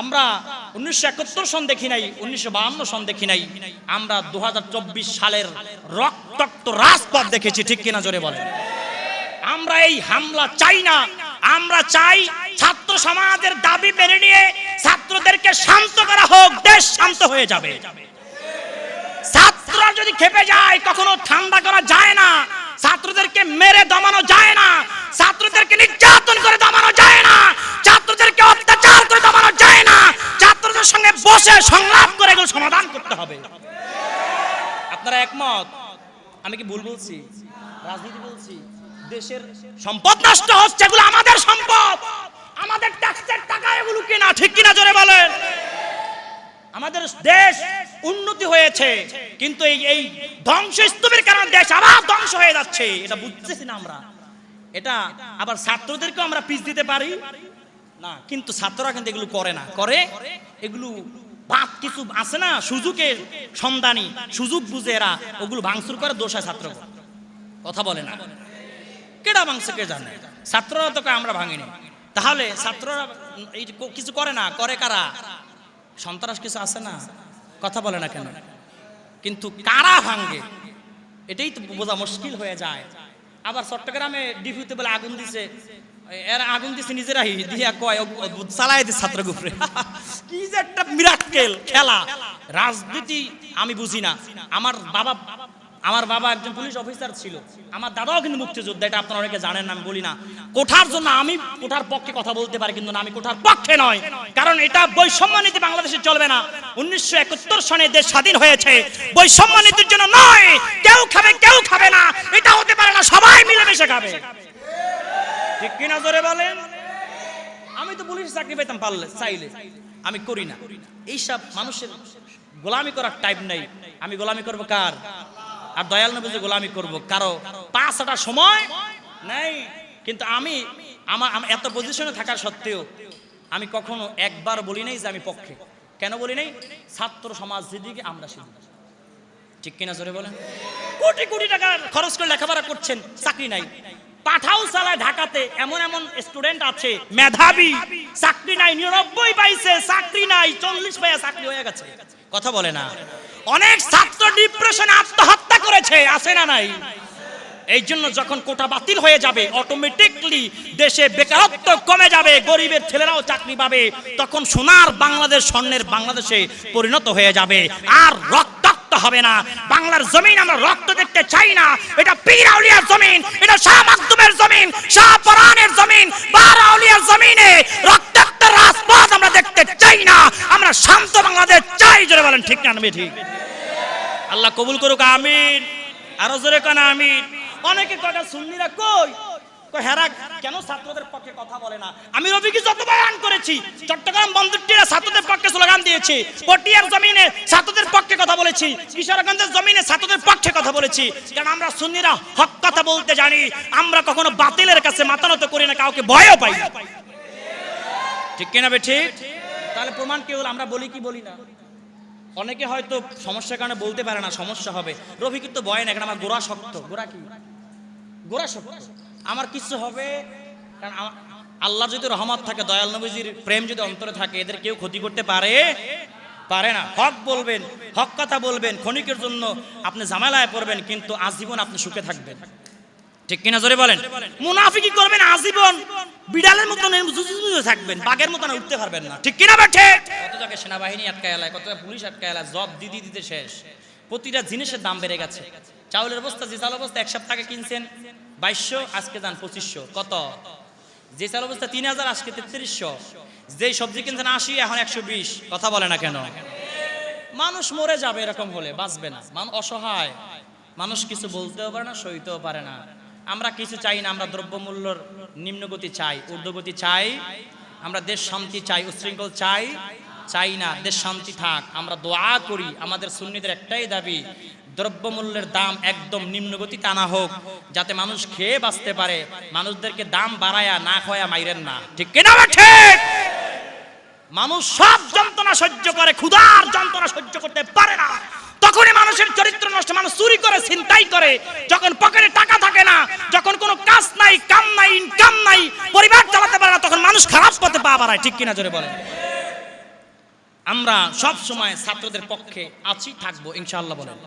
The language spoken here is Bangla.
আমরা উনিশশো একাত্তর সন দেখি নাই, উনিশশো সন দেখি নাই, আমরা দু সালের রক্তাক্ত রাজপথ দেখেছি, ঠিক কিনা জোরে বলে আমরা এই হামলা চাই না, আমরা চাই ছাত্র সমাজের দাবি মেনে নিয়ে ছাত্রদেরকে শান্ত করা হোক, দেশ শান্ত হয়ে যাবে। ছাত্ররা যদি খেপে যায়, কখনো ঠান্ডা করা যায় না, ছাত্রদেরকে মেরে দমানো যায় না, ছাত্রদেরকে নির্যাতন করে দমানো যায় না, ছাত্রদেরকে অত্যাচার করে দমানো যায় না ছাত্রদের সঙ্গে বসে সংলাপ করে এগুলো সমাধান করতে হবে। আপনারা একমত? আমি কি ভুল বলছি? রাজনীতি বলছি? দেশের সম্পদ নষ্ট হচ্ছে, এগুলো আমাদের সম্পদ। আমাদের ট্যাক্সের টাকা এগুলো কিনা ঠিক কিনা জোরে বলেন। আমাদের দেশ উন্নতি হয়েছে, কিন্তু এই এই ধ্বংস স্তূপের কারণে দেশ আবার ধ্বংস হয়ে যাচ্ছে। এটা বুঝতেছি না আমরা। এটা আবার ছাত্রদেরকে আমরা পিস দিতে পারি? না, কিন্তু ছাত্ররা কিন্তু এগুলো করে না। করে এগুলো বাদ কিছু আছে না? সুযোগের সন্ধানী, সুযোগ বুঝে এরা ওগুলো ভাঙচুর করে, দোষা ছাত্র কথা বলে না। কেডা ভাঙছে কে জানে? ছাত্ররা তো আমরা ভাঙিনি। তাহলে ছাত্ররা এই কিছু করে না? করে কারা? সন্ত্রাস কিছু আছে না? কথা বলে না কেন? কিন্তু কারা ভাঙ্গে এটাই তো বোঝা মুশকিল হয়ে যায়। আবার চট্টগ্রামে ডিফিউতে বলে আগুন দিছে। এরা আগুন দিছে নিজেরাই। দিয়া কয় অদ্ভুত, চালাই দিচ্ছে ছাত্র গুপরে কি যে একটা মিরাক্কেল খেলা। রাজনীতি আমি বুঝি না। আমার বাবা আমার বাবা একজন পুলিশ অফিসার ছিল। আমার দাদাও কিন্তু মুক্তিযোদ্ধা, এটা আপনারা অনেকে জানেন, আমি বলি না। কোঠার জন্য আমি কোঠার পক্ষে কথা বলতে পারি, কিন্তু আমি কোঠার পক্ষে নয়। কারণ এটা বৈষম্য নীতি বাংলাদেশে চলবে না। উনিশশো একাত্তর সনে দেশ স্বাধীন হয়েছে। বৈষম্য নীতির জন্য নয়। কেউ খাবে কেউ খাবে না। এটা হতে পারে না, সবাই মিলেমিশে খাবে। ঠিক কিনা জোরে বলেন? আমি তো পুলিশ চাকরি পেতাম পারলে, চাইলে। আমি করি না। এইসব মানুষের গোলামি করার টাইপ নেই। আমি গোলামি করব কার? আর দয়াল নবী যে গোলামি করব, কারও পাঁচটা সময় নেই। কিন্তু আমি আমার এত পজিশনে থাকা সত্ত্বেও আমি কখনো একবার বলি নাই যে আমি পক্ষে। কেন বলি নাই? ছাত্র সমাজ যেদিকে আমরা সেদিকে। ঠিক কিনা জোরে বলেন? কোটি কোটি টাকা খরচ করে লেখাপড়া করছেন, চাকরি নাই। পাঠাও চালায় ঢাকাতে এমন এমন স্টুডেন্ট আছে, মেধাবী, চাকরি নাই, নিরানব্বই পাইছে, চাকরি নাই, চল্লিশ পাইয়া চাকরি হয়ে গেছে। কথা বলে না। অনেক ছাত্র ডিপ্রেশনে আত্মহত্যা করেছে, আছে না নাই? এই জন্য যখন কোটা বাতিল হয়ে যাবে অটোমেটিকলি দেশে বেকারত্ব কমে যাবে, গরিবের ছেলেরাও চাকরি পাবে, তখন সোনার বাংলাদেশ, স্বর্ণের বাংলাদেশে পরিণত হয়ে যাবে। আর রক্তাক্ত হবে না। বাংলার জমিন আমরা রক্ত দেখতে চাই না। এটা পীর আউলিয়ার জমিন, এটা শাহ মাকদুমের জমিন, শাহ পরানের জমিন, বার আউলিয়ার জমিনে রক্তাক্ত রাজপথ আমরা দেখতে চাই না। আমরা শান্ত বাংলাদেশ চাই, জোরে বলেন, ঠিক না আমি ঠিক? আল্লাহ কবুল করুক, আমিন। আরও জোরে কানা, আমিন। অনেকে কথা সুন্নিরা কই? হেরা কেন ছাত্রদের পক্ষে কথা বলে না? আমি যত বয়ান করেছি, চট্টগ্রাম পক্ষে জমিনে ছাত্রদের পক্ষে কথা বলেছি জমিনে ছাত্রদের পক্ষে কথা বলেছি। আমরা সুন্নিরা হক কথা বলতে জানি? আমরা কখনো বাতিলের কাছে মাথা নত করি না, কাউকে ভয়ও পাই ঠিক কিনা বে ঠিক? তাহলে প্রমাণ কি হলো? আমরা বলি কি বলি না? অনেকে হয়তো সমস্যার কারণে বলতে পারে না সমস্যা হবে। রফিকের তো ভয় না কারণ আমার গোড়া শক্ত। গোড়া কি? গোড়া শক্ত। আমার কিছু হবে কারণ আল্লাহ যদি রহমত থাকে দয়াল নবীজির প্রেম যদি অন্তরে থাকে এদের কেউ ক্ষতি করতে পারে? পারে না। হক বলবেন হক কথা বলবেন ক্ষণিকের জন্য আপনি ঝামেলায় পড়বেন কিন্তু আজীবন আপনি সুখে থাকবেন। ঠিক কিনা জোরে বলেন? মুনাফিকি করবেন আজীবন। বিড়ালের মতন থাকবেন, বাঘের মতন উঠতে পারবেন না। ঠিক কিনা বেঠে কত জায়গায় সেনাবাহিনী আটকায় এলায় কত পুলিশ আটকায় এলায় জব দিদি দিতে শেষ। প্রতিটা জিনিসের দাম বেড়ে গেছে। চাউলের বস্তা, যে চাউলের বস্তা এক সপ্তাহ কিনছেন, বাইশশো, আজকে যান পঁচিশশো। কত? যে চাল অবস্থা তিন হাজার, আজকে তেত্রিশশো। যে সবজি কিনছেন আশি, এখন একশো বিশ। কথা বলে না কেন? মানুষ মরে যাবে এরকম হলে, বাঁচবে না। মানুষ অসহায়। মানুষ কিছু বলতেও পারে না, সইতেও পারে না। আমরা কিছু চাই না, আমরা দ্রব্যমূল্যর নিম্নগতি চাই, ঊর্ধ্বগতি চাই, আমরা দেশ শান্তি চাই উশৃঙ্খল চাই চাই না, দেশ শান্তি থাক। আমরা দোয়া করি, আমাদের সুন্নিদের একটাই দাবি, দ্রব্যমূল্যের দাম একদম নিম্নগতি টানা হোক, যাতে মানুষ খেয়ে বাঁচতে পারে, মানুষদেরকে দাম বাড়ায়া না খয়া মাইরেন না। ঠিক কিনা ঠিক? মানুষ সব যন্ত্রণা সহ্য করে, ক্ষুধার যন্ত্রণা সহ্য করতে পারে না। তখনই মানুষের চরিত্র নষ্ট মানুষ চুরি করে, ছিনতাই করে, যখন পকেটে টাকা থাকে না, যখন কোনো কাজ নাই, কাম নাই ইনকাম নাই, পরিবার চালাতে পারে না, তখন মানুষ খারাপ পথে পা বাড়ায়। ঠিক কিনা জোরে বলে আমরা সব সময় ছাত্রদের পক্ষে আছি, থাকব, ইনশাআল্লাহ বলেন।